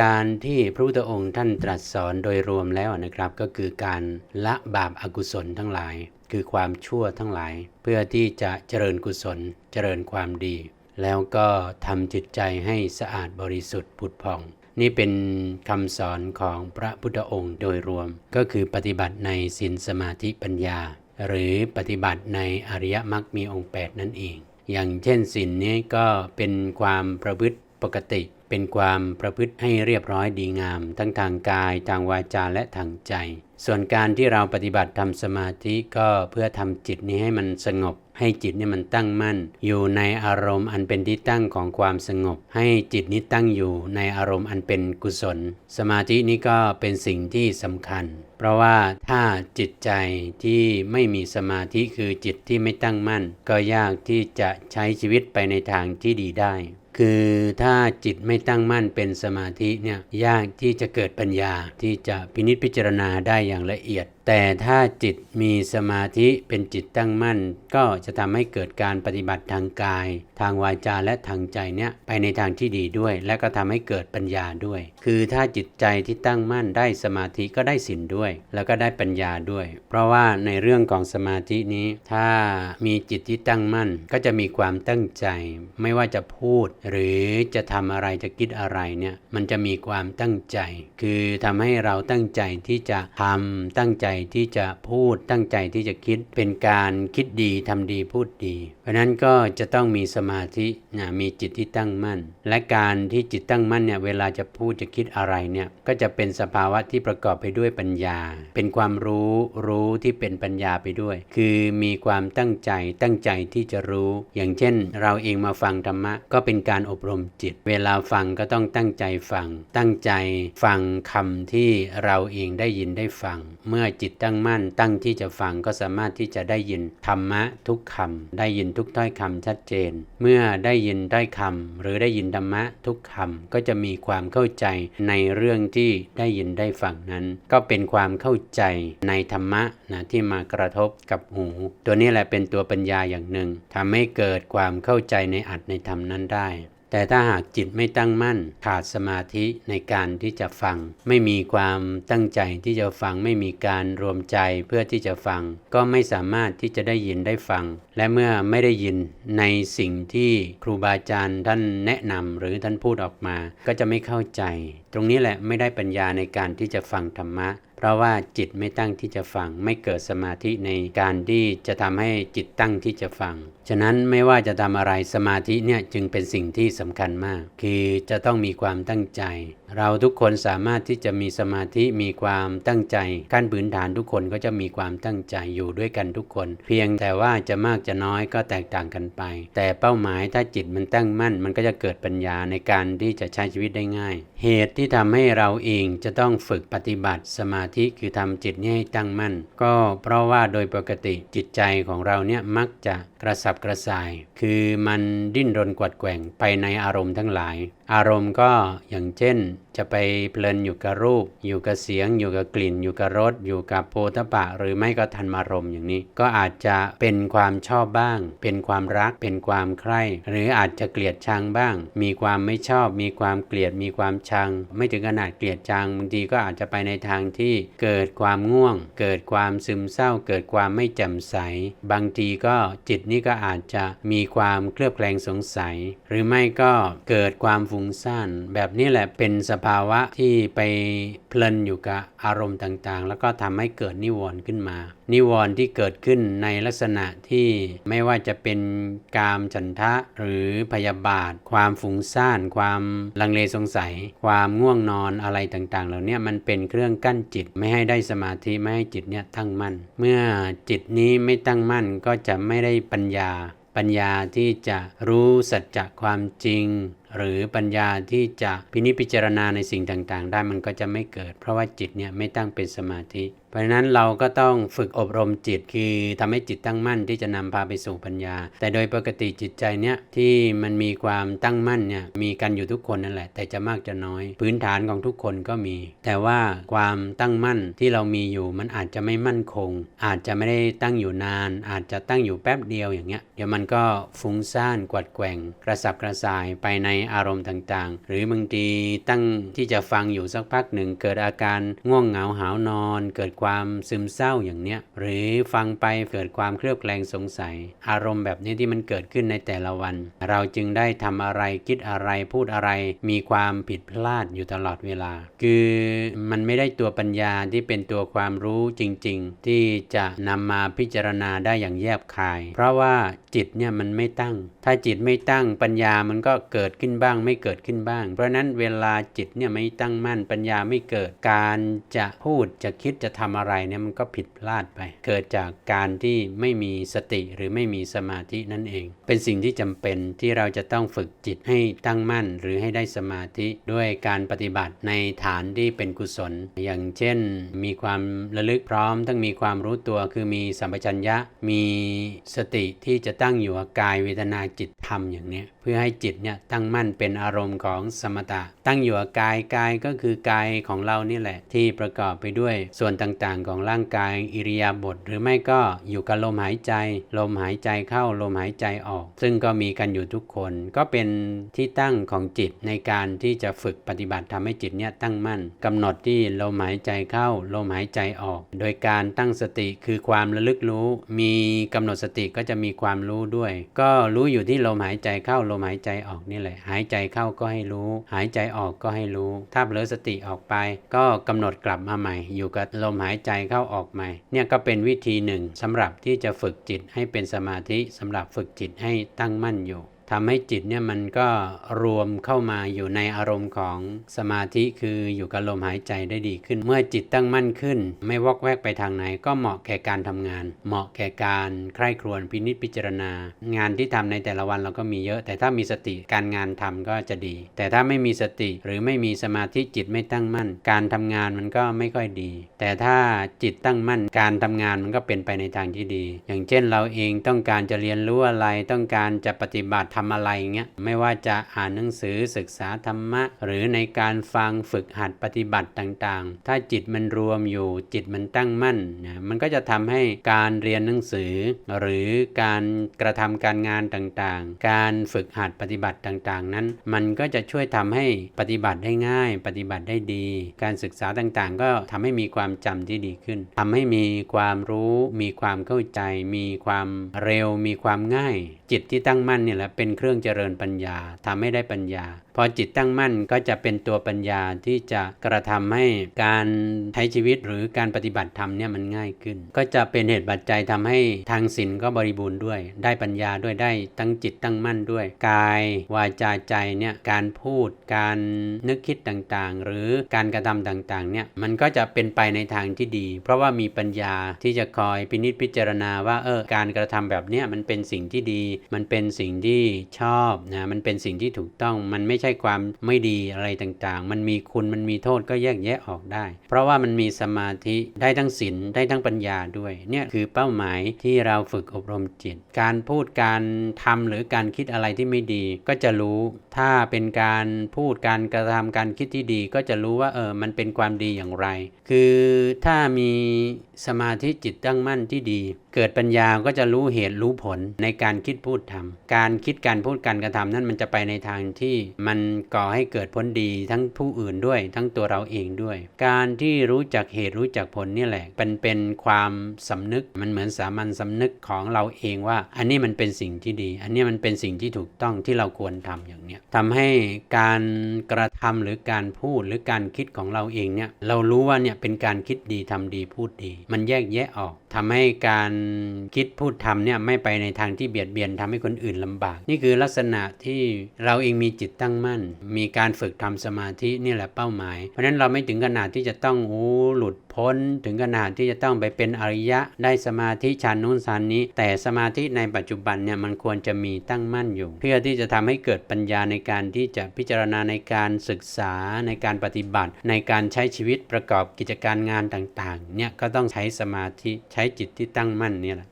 การที่พระพุทธองค์ท่านตรัสสอนโดยรวมแล้วนะครับ ก็คือการละบาปอากุศลทั้งหลาย คือความชั่วทั้งหลาย เพื่อที่จะเจริญกุศลเจริญความดี แล้วก็ทำจิตใจให้สะอาดบริสุทธิ์ผุดผ่อง นี่เป็นคำสอนของพระพุทธองค์โดยรวม ก็คือปฏิบัติในศีลสมาธิปัญญา หรือปฏิบัติในอริยมรรคมีองค์ 8 นั่นเอง อย่างเช่นศีลนี้ก็เป็นความประพฤติปกติ เป็นความประพฤติให้เรียบร้อยดีงาม ทั้งทางกายทางวาจาและทางใจ ส่วนการที่เราปฏิบัติทำสมาธิก็เพื่อทำจิตนี้ให้มันสงบ ให้จิตนี่มันตั้งมั่น อยู่ในอารมณ์อันเป็นที่ตั้งของความสงบ ให้จิตนี้ตั้งอยู่ในอารมณ์อันเป็นกุศล สมาธินี้ก็เป็นสิ่งที่สำคัญ เพราะว่าถ้าจิตใจที่ไม่มีสมาธิคือจิตที่ไม่ตั้งมั่น ก็ยากที่จะใช้ชีวิตไปในทางที่ดีได้ คือถ้าจิตไม่ตั้งมั่นเป็นสมาธิเนี่ยยากที่จะเกิดปัญญาที่จะพินิจพิจารณาได้อย่างละเอียด แต่ถ้าจิตมีสมาธิเป็นจิตตั้งมั่น ก็จะทำให้เกิดการปฏิบัติทางกาย ทางวาจาและทางใจเนี่ยไปในทางที่ดีด้วย และก็ทำให้เกิดปัญญาด้วย คือถ้าจิตใจที่ตั้งมั่นได้สมาธิก็ได้สินด้วย แล้วก็ได้ปัญญาด้วย เพราะว่าในเรื่องของสมาธินี้ ถ้ามีจิตที่ตั้งมั่น ก็จะมีความตั้งใจ ไม่ว่าจะพูด หรือจะทำอะไรจะคิดอะไรเนี่ยมันจะมีความตั้งใจ คือทำให้เราตั้งใจที่จะทำตั้งใจที่จะพูดตั้งใจที่จะคิดเป็นการคิดดีทำดีพูดดี เพราะนั้นก็จะต้องมีสมาธินะมีจิตที่ตั้งมั่น และการที่จิตตั้งมั่นเนี่ยเวลาจะพูดจะคิดอะไรเนี่ยก็จะเป็นสภาวะที่ประกอบไปด้วยปัญญา เป็นความรู้รู้ที่เป็นปัญญาไปด้วย คือมีความตั้งใจตั้งใจที่จะรู้ อย่างเช่น เราเองมาฟังธรรมะก็เป็นการอบรมจิต เวลาฟังก็ต้องตั้งใจฟัง ตั้งใจฟังคำที่เราเองได้ยินได้ฟัง เมื่อจิตตั้งมั่น ตั้งที่จะฟังก็สามารถที่จะได้ยินธรรมะทุกคำได้ยินทุกถ้อยคำชัดเจน เมื่อได้ยินได้คำหรือได้ยินธรรมะทุกคำก็จะมีความเข้าใจในเรื่องที่ได้ยินได้ฟังนั้น ก็เป็นความเข้าใจในธรรมะนะที่มากระทบกับหู ตัวนี้แหละเป็นตัวปัญญาอย่างหนึ่งทำให้เกิดความเข้าใจในอัตในธรรมนั้นได้ แต่ถ้าหากจิตไม่ตั้งมั่นขาดสมาธิในการที่จะฟัง ไม่มีความตั้งใจที่จะฟังไม่มีการรวมใจเพื่อที่จะฟัง ก็ไม่สามารถที่จะได้ยินได้ฟัง และเมื่อไม่ได้ยินในสิ่งที่ครูบาอาจารย์ท่านแนะนำหรือท่านพูดออกมา ก็จะไม่เข้าใจ ตรงนี้แหละไม่ได้ปัญญาในการที่จะฟังธรรมะเพราะว่าจิตไม่ตั้งที่จะฟัง ไม่เกิดสมาธิในการที่จะทำให้จิตตั้งที่จะฟัง ฉะนั้นไม่ว่าจะทำอะไรสมาธิเนี่ยจึงเป็นสิ่งที่สำคัญมาก คือจะต้องมีความตั้งใจ เราทุกคนสามารถที่จะมีสมาธิมีความตั้งใจขั้นพื้นฐานทุกคนก็จะมีความตั้งใจอยู่ด้วยกันทุกคน เพียงแต่ว่าจะมากจะน้อยก็แตกต่างกันไป แต่เป้าหมายถ้าจิตมันตั้งมั่น มันก็จะเกิดปัญญาในการที่จะใช้ชีวิตได้ง่าย เหตุที่ทำให้เราเองจะต้องฝึกปฏิบัติสมาธิคือทำจิตนี้ให้ตั้งมั่น ก็เพราะว่าโดยปกติจิตใจของเราเนี่ยมักจะกระสับกระส่าย คือมันดิ้นรนกวัดแกว่งไปในอารมณ์ทั้งหลาย อารมณ์ก็อย่างเช่น จะไปเพลินอยู่กับรูป อยู่กับเสียง อยู่กับกลิ่น อยู่กับรส อยู่กับโพธปะ หรือไม่ก็ทันมารมอย่างนี้ ก็อาจจะเป็นความชอบบ้าง เป็นความรัก เป็นความใคร่ หรืออาจจะเกลียดชังบ้าง มีความไม่ชอบ มีความเกลียด มีความชัง ไม่ถึงขนาดเกลียดชังบางทีก็อาจจะไปในทางที่เกิดความง่วง เกิดความซึมเศร้า เกิดความไม่แจ่มใส บางทีก็จิตนี่ก็อาจจะมีความเคลือบแคลงสงสัย หรือไม่ก็เกิดความฟุ้งซ่านแบบนี้แหละเป็นสภภาวะที่ไปเพลินอยู่กับอารมณ์ต่างๆ แล้วก็ทำให้เกิดนิวรณ์ขึ้นมา นิวรณ์ที่เกิดขึ้นในลักษณะที่ไม่ว่าจะเป็นกามฉันทะหรือพยาบาท ความฟุ้งซ่าน ความลังเลสงสัย ความง่วงนอนอะไรต่างๆ เหล่านี้มันเป็นเครื่องกั้นจิตไม่ให้ได้สมาธิไม่ให้จิตเนี่ยตั้งมั่น เมื่อจิตนี้ไม่ตั้งมั่นก็จะไม่ได้ปัญญาปัญญาที่จะรู้สัจจะความจริง หรือปัญญาที่จะพินิจพิจารณาในสิ่งต่างๆ ได้มันก็จะไม่เกิด เพราะว่าจิตเนี่ยไม่ตั้งเป็นสมาธิ ราะราะฉะนั้นเราก็ต้องฝึกอบรมจิตคือทำให้จิตตั้งมั่นที่จะนำพาไปสู่ปัญญา แต่โดยปกติจิตใจเนี่ยที่มันมีความตั้งมั่นเนี่ยมีกันอยู่ทุกคนนั่นแหละ แต่จะมากจะน้อย พื้นฐานของทุกคนก็มี แต่ว่าความตั้งมั่นที่เรามีอยู่มันอาจจะไม่มั่นคง อาจจะไม่ได้ตั้งอยู่นาน อาจจะตั้งอยู่แป๊บเดียวอย่างเงี้ยเดี๋ยวมันก็ฟุ้งซ่านกวัดแกว่ง กระสับกระส่ายไปในอารมณ์ต่างๆ หรือบางทีตั้งที่จะฟังอยู่สักพักหนึ่งเกิดอาการง่วงเหงาหาวนอน เกิดความความซึมเศร้าอย่างเนี้ยหรือฟังไปเกิดความเครือบแคลงสงสัย อารมณ์แบบนี้ที่มันเกิดขึ้นในแต่ละวัน เราจึงได้ทำอะไรคิดอะไรพูดอะไร มีความผิดพลาดอยู่ตลอดเวลา คือมันไม่ได้ตัวปัญญาที่เป็นตัวความรู้จริง ๆ ที่จะนำมาพิจารณาได้อย่างแยบคาย เพราะว่าจิตเนี่ยมันไม่ตั้ง ถ้าจิตไม่ตั้งปัญญามันก็เกิดขึ้นบ้างไม่เกิดขึ้นบ้าง เพราะนั้นเวลาจิตเนี่ยไม่ตั้งมั่นปัญญาไม่เกิดการจะพูดจะคิดจะทำอะไรเนี่ยมันก็ผิดพลาดไป เกิดจากการที่ไม่มีสติหรือไม่มีสมาธินั่นเอง เป็นสิ่งที่จำเป็นที่เราจะต้องฝึกจิตให้ตั้งมั่น หรือให้ได้สมาธิด้วยการปฏิบัติในฐานที่เป็นกุศล อย่างเช่น มีความระลึกพร้อมทั้งมีความรู้ตัวคือมีสัมปชัญญะมีสติที่จะตั้งอยู่กับกายเวทนาจิตธรรมอย่างนี้เพื่อให้จิตเนี่ยตั้งมั่นเป็นอารมณ์ของสมถะตั้งอยู่กับกายกายก็คือกายของเรานี่แหละที่ประกอบไปด้วยส่วนต่างๆ ของร่างกายอิริยาบถหรือไม่ก็อยู่กับลมหายใจ ลมหายใจเข้าลมหายใจออก ซึ่งก็มีกันอยู่ทุกคน ก็เป็นที่ตั้งของจิตในการที่จะฝึกปฏิบัติทำให้จิตเนี่ยตั้งมั่นกำหนดที่ลมหายใจเข้าลมหายใจออก โดยการตั้งสติคือความระลึกรู้ มีกำหนดสติก็จะมีความรู้ด้วย ก็รู้อยู่ที่ลมหายใจเข้าลมหายใจออกนี่แหละหายใจเข้าก็ให้รู้ หายใจออกก็ให้รู้ ถ้าเผลอสติออกไป ก็กำหนดกลับมาใหม่ อยู่กับลมหายายใจเข้าออกใหม่ เนี่ยก็เป็นวิธีหนึ่งสำหรับที่จะฝึกจิตให้เป็นสมาธิสำหรับฝึกจิตให้ตั้งมั่นอยู่ ทำให้จิตเนี่ยมันก็รวมเข้ามาอยู่ในอารมณ์ของสมาธิคืออยู่กับลมหายใจได้ดีขึ้น เมื่อจิตตั้งมั่นขึ้น ไม่วอกแวกไปทางไหน ก็เหมาะแก่การทำงาน เหมาะแก่การใคร่ครวญพินิจพิจารณา งานที่ทำในแต่ละวันเราก็มีเยอะ แต่ถ้ามีสติการงานทำก็จะดี แต่ถ้าไม่มีสติหรือไม่มีสมาธิจิตไม่ตั้งมั่น การทำงานมันก็ไม่ค่อยดี แต่ถ้าจิตตั้งมั่น การทำงานมันก็เป็นไปในทางที่ดี อย่างเช่นเราเองต้องการจะเรียนรู้อะไรต้องการจะปฏิบัติทำอะไรเงี้ยไม่ว่าจะอ่านหนังสือศึกษาธรรมะ หรือในการฟังฝึกหัดปฏิบัติต่างๆ ถ้าจิตมันรวมอยู่จิตมันตั้งมั่นนะมันก็จะทำให้การเรียนหนังสือ หรือการกระทำการงานต่างๆ การฝึกหัดปฏิบัติต่างๆ นั้น มันก็จะช่วยทำให้ปฏิบัติได้ง่าย ปฏิบัติได้ดี การศึกษาต่างๆ ก็ทำให้มีความจำที่ดีขึ้นทำให้มีความรู้ มีความเข้าใจ มีความเร็ว มีความง่าย จิตที่ตั้งมั่นเนี่ยแหละเป็นเครื่องเจริญปัญญาทำให้ได้ปัญญา พอจิตตั้งมั่นก็จะเป็นตัวปัญญาที่จะกระทำให้การใช้ชีวิตหรือการปฏิบัติธรรมเนี่ยมันง่ายขึ้น ก็จะเป็นเหตุปัจจัยทำให้ทางศีลก็บริบูรณ์ด้วย ได้ปัญญาด้วยได้ตั้งจิตตั้งมั่นด้วย กายวาจาใจเนี่ยการพูด การนึกคิดต่างๆ หรือการกระทำต่างๆเนี่ยมันก็จะเป็นไปในทางที่ดี เพราะว่ามีปัญญาที่จะคอยพินิจพิจารณาว่าเออการกระทำแบบเนี้ยมันเป็นสิ่งที่ดี มันเป็นสิ่งที่ชอบนะมันเป็นสิ่งที่ถูกต้องมันไม่ใช่ความไม่ดีอะไรต่างๆ มันมีคุณมันมีโทษก็แยกแยะออกได้ เพราะว่ามันมีสมาธิได้ทั้งศีลได้ทั้งปัญญาด้วยเนี่ยคือเป้าหมายที่เราฝึกอบรมจิต การพูดการทำหรือการคิดอะไรที่ไม่ดี ก็จะรู้ถ้าเป็นการพูดการกระทำการคิดที่ดีก็จะรู้ว่าเออมันเป็นความดีอย่างไร คือถ้ามีสมาธิจิตตั้งมั่นที่ดี เกิดปัญญาก็จะรู้เหตุรู้ผลในการคิดพูดทำการคิดการพูดการกระทำนั้นมันจะไปในทางที่มันก่อให้เกิดผลดีทั้งผู้อื่นด้วย ทั้งตัวเราเองด้วย การที่รู้จักเหตุรู้จักผลนี่แหละเป็นเป็นความสำนึกมันเหมือนสามัญสำนึกของเราเองว่า อันนี้มันเป็นสิ่งที่ดี อันนี้มันเป็นสิ่งที่ถูกต้องที่เราควรทำอย่างเนี้ยทำให้การกระทำหรือการพูดหรือการคิดของเราเองเนี่ยเรารู้ว่าเนี่ยเป็นการคิดดีทำดีพูดดี มันแยกแยะออกทำให้การคิดพูดทำเนี่ยไม่ไปในทางที่เบียดเบียนทำให้คนอื่นลำบาก นี่คือลักษณะที่เราเองมีจิตตั้งมั่น มีการฝึกทำสมาธินี่แหละเป้าหมาย เพราะฉะนั้นเราไม่ถึงขนาดที่จะต้องโอ้หลุด พ้นถึงขนาดที่จะต้องไปเป็นอริยะ ได้สมาธิฌานนู้นฌานนี้ แต่สมาธิในปัจจุบันเนี่ยมันควรจะมีตั้งมั่นอยู่ เพื่อที่จะทำให้เกิดปัญญาในการที่จะพิจารณาในการศึกษาในการปฏิบัติ ในการใช้ชีวิตประกอบกิจการงานต่างๆเนี่ยก็ต้องใช้สมาธิใช้จิตที่ตั้งมั่นเนี่ยแหละ